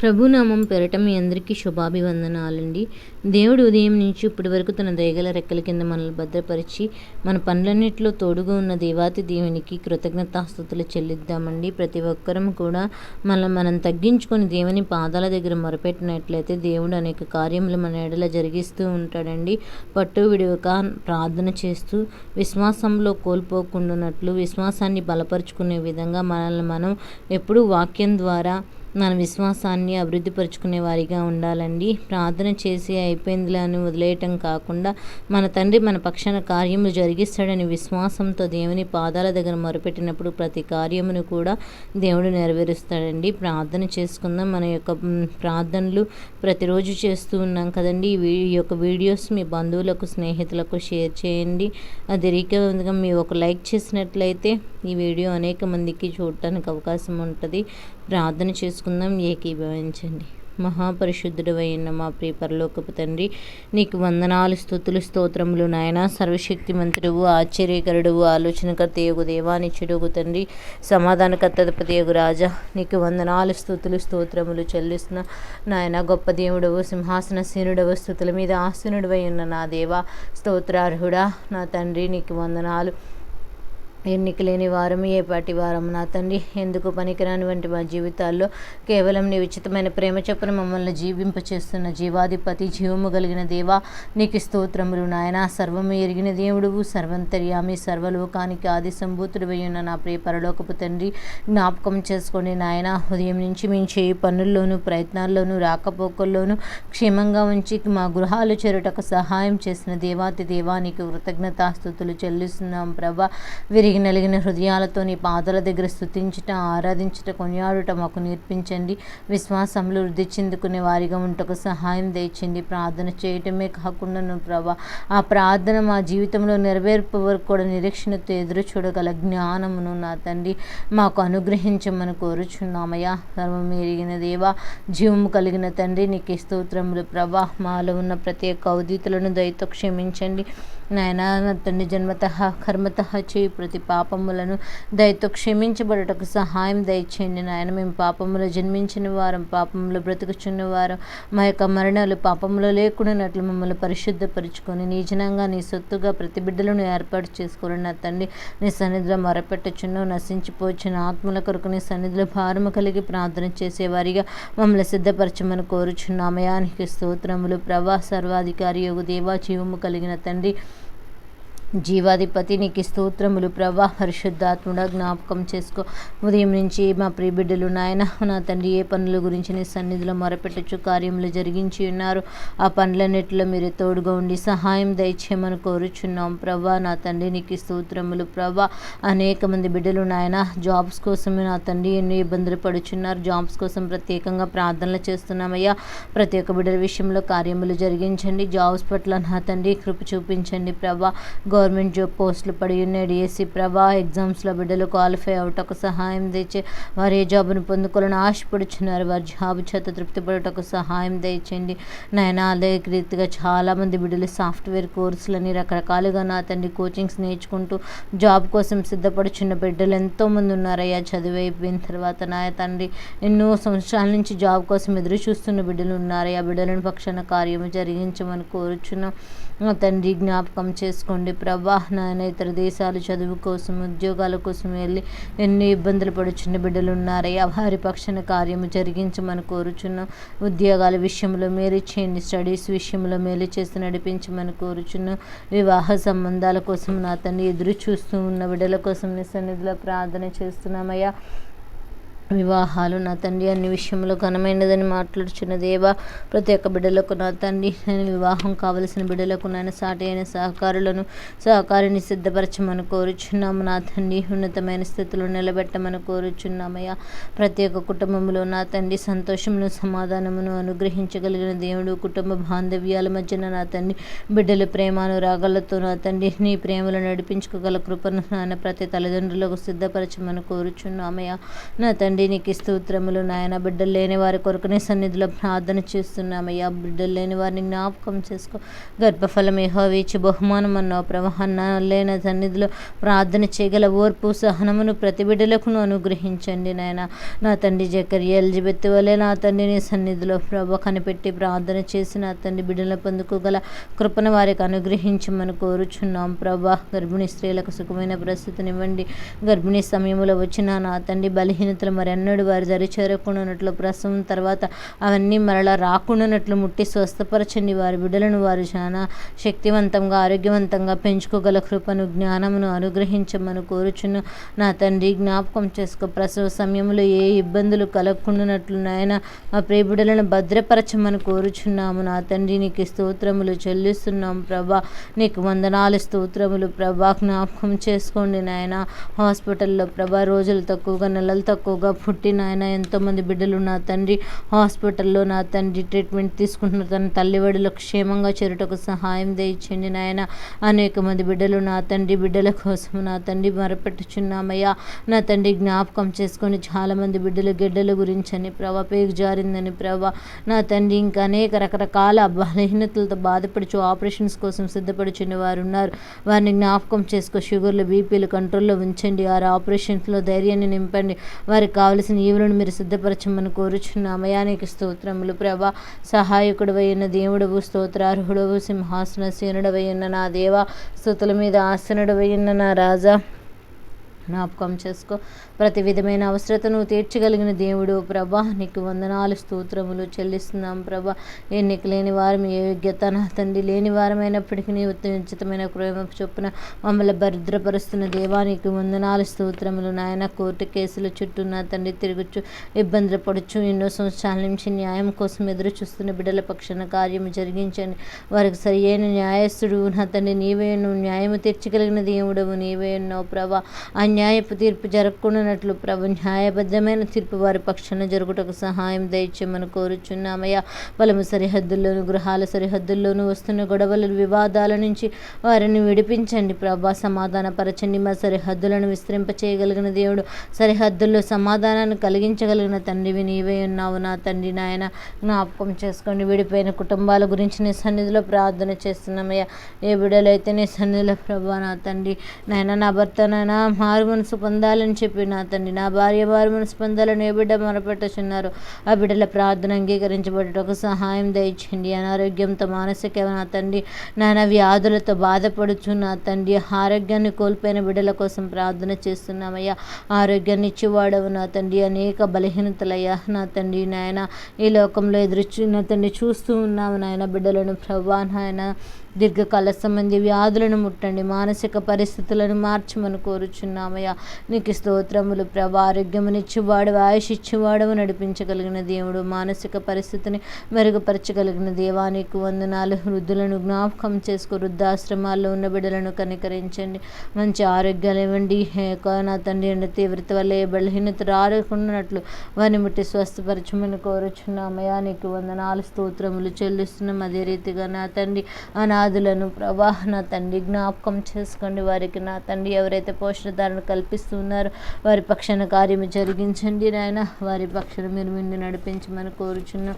ప్రభునామం పెరట మీ అందరికీ శుభాభివందనాలండి. దేవుడు ఉదయం నుంచి ఇప్పటి వరకు తన దయగల రెక్కల కింద మనల్ని భద్రపరిచి మన పనులన్నింటిలో తోడుగా ఉన్న దేవాతి దేవునికి కృతజ్ఞతాస్థుతులు చెల్లిద్దామండి. ప్రతి ఒక్కరం కూడా మనం మనం తగ్గించుకొని దేవుని పాదాల దగ్గర మొరపెట్టినట్లయితే దేవుడు అనేక కార్యములు మన ఎడల జరిగిస్తూ ఉంటాడండి. పట్టు విడివక ప్రార్థన చేస్తూ విశ్వాసంలో కోల్పోకుండానట్లు విశ్వాసాన్ని బలపరుచుకునే విధంగా మనల్ని మనం ఎప్పుడూ వాక్యం ద్వారా మన విశ్వాసాన్ని అభివృద్ధిపరుచుకునే వారిగా ఉండాలండి. ప్రార్థన చేసి అయిపోయిందిలే అని వదిలేయటం కాకుండా మన తండ్రి మన పక్షాన కార్యములు జరిగిస్తాడని విశ్వాసంతో దేవుని పాదాల దగ్గర మొరపెట్టినప్పుడు ప్రతి కార్యమును కూడా దేవుడు నెరవేరుస్తాడండి. ప్రార్థన చేసుకుందాం. మన యొక్క ప్రార్థనలు ప్రతిరోజు చేస్తూ ఉన్నాం కదండి. ఈ యొక్క వీడియోస్ మీ బంధువులకు స్నేహితులకు షేర్ చేయండి. అది రీతిగా మీ ఒక లైక్ చేసినట్లయితే ఈ వీడియో అనేక మందికి చూడటానికి అవకాశం ఉంటుంది. ప్రార్థన చేసుకుందాం ఏకీభవించండి. మహాపరిశుద్ధుడు అయిన మా ప్రియ పరలోకపు తండ్రి నీకు వందనాలు స్థుతులు స్తోత్రములు నాయన. సర్వశక్తి మంత్రువు ఆశ్చర్యకరుడువు ఆలోచనకర్త యోగు దేవానిచ్చుడుగు తండ్రి సమాధానకర్తపతి యోగు రాజా. నీకు వందనాలు స్థుతులు స్తోత్రములు చెల్లిస్తున్న నాయన గొప్ప దేవుడవు సింహాసన సీనుడవు స్థుతుల మీద ఆసనుడవై ఉన్న నా దేవ స్తోత్రార్హుడా. నా తండ్రి నీకు వందనాలు ఎన్నిక లేని వారం ఏ వారం? నా తండ్రి ఎందుకు పనికిరాని వంటి మా జీవితాల్లో కేవలం నీ ఉచితమైన ప్రేమ చొప్పున మమ్మల్ని జీవింపచేస్తున్న జీవాధిపతి జీవము కలిగిన దేవా నీకు స్తోత్రములు నాయన. సర్వము ఎరిగిన దేవుడువు సర్వంతర్యామి సర్వలోకానికి ఆది సంభూతుడు ఉన్న నా ప్రియ పరలోకపు తండ్రి జ్ఞాపకం చేసుకోండి నాయన. ఉదయం నుంచి మేము చేయి పనుల్లోనూ ప్రయత్నాల్లోనూ రాకపోకల్లోనూ క్షేమంగా ఉంచి మా గృహాలు చేరుటకు సహాయం చేసిన దేవాతి దేవానికి కృతజ్ఞతాస్థుతులు చెల్లిస్తున్నాం ప్రభా. విరిగి నలిగిన నలిగిన హృదయాలతో నీ పాదల దగ్గర స్థుతించుట ఆరాధించుట కొనియాడుట మాకు నేర్పించండి. విశ్వాసంలో వృద్ధి చెందుకునే వారిగా ఉంటకు సహాయం తెచ్చండి ప్రార్థన చేయటమే కాకుండా నువ్వు ప్రభా ఆ ప్రార్థన మా జీవితంలో నెరవేర్పు వరకు కూడా నిరీక్షణతో ఎదురు చూడగల జ్ఞానమును నా తండ్రి మాకు అనుగ్రహించమని కోరుచున్నామయ్యా. సర్వం ఎరిగిన దేవా జీవము కలిగిన తండ్రి నీకు స్తోత్రములు ప్రభా. మాలో ఉన్న ప్రత్యేక అవధితులను దయతో క్షమించండి. నాయన తండ్రి జన్మత కర్మత చేయి ప్రతి పాపములను దయతో క్షమించబడటకు సహాయం దయచేయండి నాయన. మేము పాపములో జన్మించిన వారం పాపంలో బ్రతుకుచున్న వారం మా యొక్క మరణాలు పాపంలో లేకుండానట్లు మమ్మల్ని పరిశుద్ధపరుచుకొని నిజనంగా నీ సొత్తుగా ప్రతి బిడ్డలను ఏర్పాటు చేసుకోవాలి నా తండ్రి నీ సన్నిధిలో మొరపెట్టచున్న. నశించిపోచిన ఆత్మల కొరకు నీ సన్నిధిలో భారము కలిగి ప్రార్థన చేసేవారిగా మమ్మల్ని సిద్ధపరచమని కోరుచున్నామయానికి స్తోత్రములు. ప్రభా సర్వాధికారి యోగు దేవా జీవము కలిగిన తండ్రి జీవాధిపతి నీకు స్తోత్రములు. ప్రభా పరిశుద్ధాత్ముడ జ్ఞాపకం చేసుకో. ఉదయం నుంచి మా ప్రియబిడ్డలు నాయన నా తండ్రి ఏ పనుల గురించి నీ సన్నిధిలో మొరపెట్టచ్చు కార్యములు జరిగించి ఉన్నారు. ఆ పనులన్నిటిలో మీరు తోడుగా ఉండి సహాయం దయచేయమని కోరుచున్నాం. ప్రభా నా తండ్రి నీకు స్తోత్రములు. ప్రభా అనేక మంది బిడ్డలు నాయన జాబ్స్ కోసం నా తండ్రి ఎన్నో ఇబ్బందులు పడుచున్నారు. జాబ్స్ కోసం ప్రత్యేకంగా ప్రార్థనలు చేస్తున్నామయ్యా. ప్రతి ఒక్క బిడ్డల విషయంలో కార్యములు జరిగించండి. జాబ్స్ పట్ల నా తండ్రి కృప చూపించండి. ప్రభా గవర్నమెంట్ జాబ్ పోస్టులు పడి ఉన్నాయి డిఎస్సి ప్రభా ఎగ్జామ్స్లో బిడ్డలు క్వాలిఫై అవటకు సహాయం తెచ్చి వారు ఏ జాబ్ను పొందుకోవాలని ఆశపడుచున్నారు. వారి జాబ్ చేత తృప్తి పడటకు సహాయం తెచ్చండి నాయన అదే రీతిగా చాలామంది బిడ్డలు సాఫ్ట్వేర్ కోర్సులని రకరకాలుగా నా తండ్రి కోచింగ్స్ నేర్చుకుంటూ జాబ్ కోసం సిద్ధపడుచున్న బిడ్డలు ఎంతోమంది ఉన్నారయ్యా. చదువు అయిపోయిన తర్వాత నా తండ్రి ఎన్నో సంవత్సరాల నుంచి జాబ్ కోసం ఎదురు చూస్తున్న బిడ్డలు ఉన్నారయ్యా. బిడ్డలను పక్షాన కార్యము జరిగించమని కోరుచున్నాం. తండ్రి జ్ఞాపకం చేసుకోండి. ప్రభా నాయన ఇతర దేశాలు చదువు కోసం ఉద్యోగాల కోసం వెళ్ళి ఎన్ని ఇబ్బందులు పడుచున్న బిడ్డలు ఉన్నారయ్యా వారి పక్షాన కార్యము జరిగించమని కోరుచున్నాం. ఉద్యోగాల విషయంలో మేలు చేయండి. స్టడీస్ విషయంలో మేలు చేసి నడిపించమని కోరుచున్నాం. వివాహ సంబంధాల కోసం నా తండ్రి ఎదురు చూస్తూ ఉన్న బిడ్డల కోసం నీ సన్నిధిలో ప్రార్థన చేస్తున్నామయ్యా. వివాహాలు. నా తండ్రి అన్ని విషయంలో ఘనమైనదని మాట్లాడుచున్న దేవా ప్రతి ఒక్క బిడ్డలకు నా తండ్రి నేను వివాహం కావలసిన బిడ్డలకు నేను సాటి అయిన సహకారులను సహకారిని సిద్ధపరచమని కోరుచున్నాము. నా తండ్రి ఉన్నతమైన స్థితిలో నిలబెట్టమని కోరుచున్నామయ్యా. ప్రతి ఒక్క కుటుంబంలో నా తండ్రి సంతోషమును సమాధానమును అనుగ్రహించగలిగిన దేవుడు కుటుంబ బాంధవ్యాల మధ్యన నా తండ్రి బిడ్డల ప్రేమానురాగాలతో నా తండ్రి నీ ప్రేమలు నడిపించుకోగల కృపను నాన్న ప్రతి తల్లిదండ్రులకు సిద్ధపరచమని కోరుచున్నామయ్యా. నా తండ్రి తండ్రి నీకు స్తోత్రములు నాయన. బిడ్డలు లేని వారి కొరకు నీ సన్నిధిలో ప్రార్థన చేస్తున్నామయ్యా. బిడ్డలు లేని వారిని జ్ఞాపకం చేసుకో. గర్భఫలం వేచి బహుమానం అన్నావు ప్రవహన్న లేని సన్నిధిలో ప్రార్థన చేయగల ఓర్పు సహనమును ప్రతి బిడ్డలకును అనుగ్రహించండి నాయన. నా తండ్రి జకరి ఎలిజబెత్ వలె నా తండ్రి నీ సన్నిధిలో ప్రభ కనిపెట్టి ప్రార్థన చేసి నా తండ్రి బిడ్డల పొందుకోగల కృపను వారికి అనుగ్రహించమని కోరుచున్నాం ప్రభా. గర్భిణీ స్త్రీలకు సుఖమైన పరిస్థితినివ్వండి గర్భిణీ సమయంలో వచ్చిన నా తండ్రి బలహీనతలు మరి వారు వారి దరి చేరకుండానట్లు ప్రసవం తర్వాత అవన్నీ మరలా రాకుండానట్లు ముట్టి స్వస్థపరచండి. వారి బిడ్డలను వారు చాలా శక్తివంతంగా ఆరోగ్యవంతంగా పెంచుకోగల కృపను జ్ఞానమును అనుగ్రహించమని కోరుచును నా తండ్రి జ్ఞాపకం చేసుకో. ప్రసవ సమయంలో ఏ ఇబ్బందులు కలగకుండానట్లు నాయన మా ప్రియబిడలను భద్రపరచమని కోరుచున్నాము. నా తండ్రి నీకు స్తోత్రములు చెల్లిస్తున్నాం ప్రభా. నీకు వందనాలు స్తోత్రములు ప్రభా. జ్ఞాపకం చేసుకోండి నాయన. హాస్పిటల్లో ప్రభా రోజులు తక్కువగా నెలలు తక్కువగా పుట్టి నాయన ఎంతోమంది బిడ్డలు నా తండ్రి హాస్పిటల్లో నా తండ్రి ట్రీట్మెంట్ తీసుకుంటున్న తన తల్లివడిలో క్షేమంగా చేరుటకు సహాయం దయచండి నాయన. అనేక మంది బిడ్డలు నా తండ్రి బిడ్డల కోసం నా తండ్రి మరపెట్టుచున్నామయ్యా. నా తండ్రి జ్ఞాపకం చేసుకొని చాలామంది బిడ్డలు గెడ్డల అని ప్రభా పేగు జారిందని ప్రభా. నా తండ్రి ఇంకా అనేక రకరకాల బలహీనతలతో బాధపడుచు ఆపరేషన్స్ కోసం సిద్ధపడుచున్న వారు ఉన్నారు వారిని జ్ఞాపకం చేసుకో షుగర్లు బీపీలు కంట్రోల్లో ఉంచండి. వారి ఆపరేషన్స్లో ధైర్యాన్ని నింపండి. వారికి కావలసిన ఈవులను మీరు సిద్ధపరచమని కోరుచున్న అమయానికి స్తోత్రములు. ప్రభా సహాయకుడు దేవుడవు స్తోత్రార్హుడవు సింహాసన సేనుడవై నా దేవ స్థుతుల మీద ఆసనుడవైన నా రాజా. జ్ఞాపకం చేసుకో. ప్రతి విధమైన అవసరతను తీర్చగలిగిన దేవుడు ప్రభా నీకు వందనాలు స్తోత్రములు చెల్లిస్తున్నాం ప్రభా. ఎన్నిక లేని వారం ఏ యోగ్యత నా తండ్రి లేని వారమైనప్పటికీ నీ ఉత్తమితమైన ప్రేమ చొప్పున మమ్మల్ని భద్రపరుస్తున్న దేవా నీకు వందనాలు స్తోత్రములు నాయన. కోర్టు కేసుల చుట్టూ నా తండ్రి తిరుగుచు ఇబ్బందులు పడుచు ఎన్నో సంవత్సరాల నుంచి న్యాయం కోసం ఎదురు చూస్తున్న బిడ్డల పక్షాన కార్యము జరిగించండి. వారికి సరి అయిన న్యాయస్థుడు నా తండ్రి నీవే నువ్వు న్యాయము తీర్చగలిగిన దేవుడవు నీవే ఉన్నావు ప్రభా. అన్యాయపు తీర్పు జరగకుండానట్లు ప్రభు న్యాయబద్ధమైన తీర్పు వారి పక్షాన జరుగుటకు సహాయం దయచేయమని కోరుచున్నామయ్యా. బలము సరిహద్దుల్లోను గృహాల సరిహద్దుల్లోనూ వస్తున్న గొడవల వివాదాల నుంచి వారిని విడిపించండి ప్రభా. సమాధాన పరచండి మా సరిహద్దులను విస్తరింపచేయగలిగిన దేవుడు సరిహద్దుల్లో సమాధానాన్ని కలిగించగలిగిన తండ్రివి నీవే ఉన్నావు నా తండ్రి నాయన. జ్ఞాపకం చేసుకోండి. విడిపోయిన కుటుంబాల గురించి నీ సన్నిధిలో ప్రార్థన చేస్తున్నామయ్యా. ఏ బిడలైతే నీ సన్నిధిలో ప్రభా నా తండ్రి నాయన నా భర్త నాయన మారు మనసు పొందాలని చెప్పి నా తండ్రి నా భార్య వారి మనసు పొందాలని ఏ బిడ్డ మొరపెట్టుచున్నారు? ఆ బిడ్డల ప్రార్థన అంగీకరించబడటకు సహాయం దయచండి అనారోగ్యంతో మానసిక నా తండ్రి నాయన వ్యాధులతో బాధపడుచున్న తండ్రి ఆరోగ్యాన్ని కోల్పోయిన బిడ్డల కోసం ప్రార్థన చేస్తున్నామయ్యా. ఆరోగ్యాన్ని ఇచ్చేవాడవు నా తండ్రి అనేక బలహీనతలయ్యా నా తండ్రి నాయన. ఈ లోకంలో ఎదురు నా తండ్రి చూస్తూ ఉన్నాము నాయన బిడ్డలను. ప్రభా నాయన దీర్ఘకాల సంబంధి వ్యాధులను ముట్టండి. మానసిక పరిస్థితులను మార్చమని కోరుచున్నాము కోరుచున్నామయ్యా నీకు స్తోత్రములు. ప్రభా ఆరోగ్యమునిచ్చువాడు ఆయుష్ నడిపించగలిగిన దేవుడు. మానసిక పరిస్థితిని మెరుగుపరచగలిగిన దేవా నీకు వందనాలు. వృద్ధులను జ్ఞాపకం చేసుకో. వృద్ధాశ్రమాల్లో ఉన్న బిడ్డలను కనికరించండి. మంచి ఆరోగ్యాలు ఇవ్వండి. నా తండ్రి ఎండ తీవ్రత వల్ల ఏ బలహీనత రాకున్నట్లు వారిని ముట్టి స్వస్థపరచమని కోరుచున్నామయ్యా. నీకు వందనాలు స్తోత్రములు చెల్లిస్తున్నాం. అదే రీతిగా నా తండ్రి అనాథులను ప్రభా నా తండ్రి జ్ఞాపకం చేసుకోండి. వారికి నా తండ్రి ఎవరైతే పోషణ కల్పిస్తున్నారు. వారి పక్షాన కార్యము జరిగించండి నాయన. వారి పక్షాన మీరు ముందు నడిపించమని కోరుచున్నాం.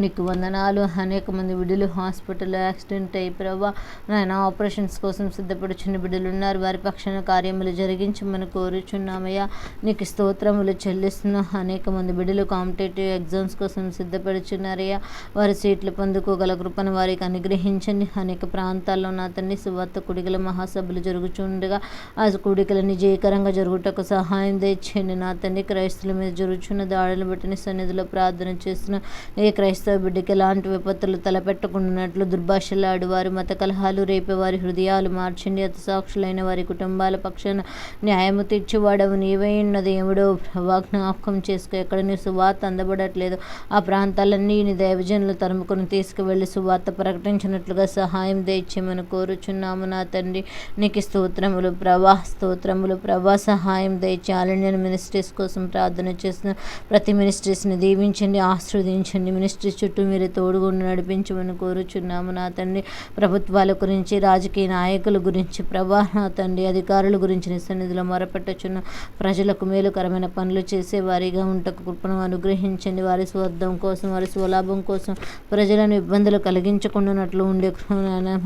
నీకు వందనాలు. అనేక మంది బిడ్డలు హాస్పిటల్లో యాక్సిడెంట్ అయ్యి ప్రభా నాయన ఆపరేషన్స్ కోసం సిద్ధపడుచున్న బిడ్డలు ఉన్నారు. వారి పక్షాన కార్యములు జరిగించమని కోరుచున్నామయ్యా. నీకు స్తోత్రములు చెల్లిస్తున్న. అనేక మంది బిడ్డలు కాంపిటేటివ్ ఎగ్జామ్స్ కోసం సిద్ధపడుచున్నారయ్యా. వారి సీట్లు పొందుకోగల కృపను వారికి అనుగ్రహించండి. అనేక ప్రాంతాల్లో నా తండ్రి సువార్త కుడిగల మహాసభలు జరుగుతుండగా ఆ కుడికలని జయకరంగా జరుగుటకు సహాయం తెచ్చండి నా తండ్రి క్రైస్తుల మీద జరుగుతున్న దాడులు బట్టి సన్నిధిలో ప్రార్థన చేస్తున్న ఏ క్రైస్తవ క్రైస్తవ బిడ్డకి ఎలాంటి విపత్తులు తలపెట్టకుండానట్లు దుర్భాషలాడు వారు మత కలహాలు రేపే వారి హృదయాలు మార్చండి. అతి సాక్షులైన వారి కుటుంబాల పక్షాన న్యాయము తీర్చివాడవు. నీవే ఉన్న దేవుడు. ప్రభా జ్ఞాపకం చేసుకో. ఎక్కడ నీ సువార్త అందబడట్లేదు. ఆ ప్రాంతాలన్నీ నీ దైవజనులు తరుముకొని తీసుకువెళ్ళి సువార్త ప్రకటించినట్లుగా సహాయం దయచేయమని కోరుచున్నాము నా తండ్రి. నీకు స్తోత్రములు. ప్రభా స్తోత్రములు. ప్రభా సహాయం దయచి ఆల్ ఇండియన్ మినిస్ట్రీస్ కోసం ప్రార్థన చేసిన ప్రతి మినిస్ట్రీస్ని దీవించండి ఆస్వాదించండి మినిస్ట్రీ ప్రతి చుట్టూ మీరు తోడుగుండి నడిపించమని కోరుచున్నాము నా తండ్రి. ప్రభుత్వాల గురించి రాజకీయ నాయకుల గురించి ప్రభా నా తండ్రి అధికారుల గురించి నీ సన్నిధిలో మొరపెట్టుచున్న ప్రజలకు మేలుకరమైన పనులు చేసే వారిగా ఉంటకు కృపను అనుగ్రహించండి. వారి స్వార్థం కోసం వారి స్వలాభం కోసం ప్రజలను ఇబ్బందులు కలిగించకుండానట్లు ఉండే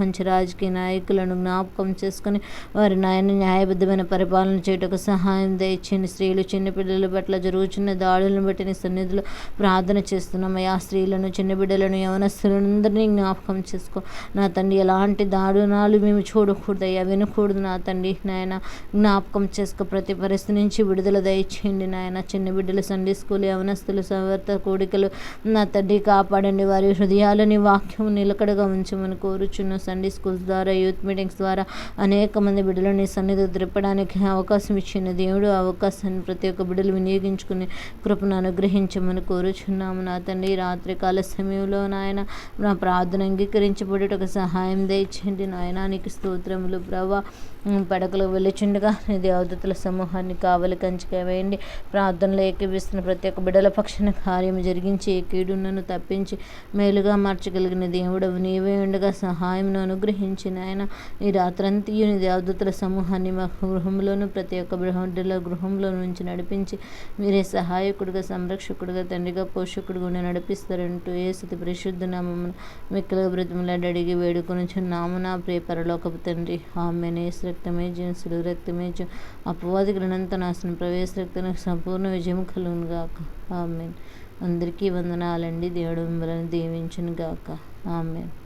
మంచి రాజకీయ నాయకులను జ్ఞాపకం చేసుకుని వారి నాయన న్యాయబద్ధమైన పరిపాలన చేయటకు సహాయం దయచేయండి. స్త్రీలు చిన్న పిల్లల పట్ల జరుగుతున్న దాడులను బట్టి నీ సన్నిధిలో ప్రార్థన చేస్తున్నాం. ఆ స్త్రీలను చిన్న బిడ్డలను యవనస్తులందరినీ జ్ఞాపకం చేసుకో. నా తండ్రి ఎలాంటి దారుణాలు మేము చూడకూడదయ్యా వినకూడదు నా తండ్రి నాయన. జ్ఞాపకం చేసుకో ప్రతి పరిస్థితి నుంచి విడుదల దయచేయండి నాయన. చిన్న బిడ్డలు సండే స్కూల్ యవనస్తులు సవర్త కోడికలు నా తండ్రి కాపాడండి. వారి హృదయాలని వాక్యం నిలకడగా ఉంచమని కోరుచున్న సండే స్కూల్స్ ద్వారా యూత్ మీటింగ్స్ ద్వారా అనేక మంది బిడ్డలని సన్నిధి త్రిప్పడానికి అవకాశం ఇచ్చిన దేవుడు అవకాశాన్ని ప్రతి ఒక్క బిడ్డలు వినియోగించుకుని కృపను అనుగ్రహించమని కోరుచున్నాము నా తండ్రి. రాత్రి కాల సమయంలో నాయన నా ప్రార్థన అంగీకరించబడుటకు సహాయం దయచేయండి. నాయన నీకు స్తోత్రములు ప్రభా. పడకలు వెళ్ళిచుండగా నీ దేవదత్తుల సమూహాన్ని కావలి కంచిగా వేయండి. ప్రార్థనలు ఏకీపిస్తున్న ప్రతి ఒక్క బిడల పక్షాన కార్యం జరిగించి ఏ కీడున్నను తప్పించి మేలుగా మార్చగలిగిన దేవుడు నీవే ఉండగా సహాయంను అనుగ్రహించి నాయన ఈ రాత్రంతయు నీ దేవదత్తుల సమూహాన్ని మా గృహంలోను ప్రతి ఒక్క బిడ్డల గృహంలో నుంచి నడిపించి మీరే సహాయకుడిగా సంరక్షకుడిగా తండ్రిగా పోషకుడిగా ఉండి అంటూ ఏ పరిశుద్ధ నామమున మిక్కల బ్రతిమలాడి అడిగి వేడుకొని నాము నా ప్రియ పరలోకపు తండ్రి ఆమెనే. రక్తమే జీన్సుడు రక్తమే జీ అపవాదికులనంత నాశనం ప్రవేశ రక్తానికి సంపూర్ణ విజయం కలుగును గాక. ఆమెన్. అందరికీ వందనాలండి. దేవుడు మిమ్మల్ని దీవించును గాక. ఆమెన్.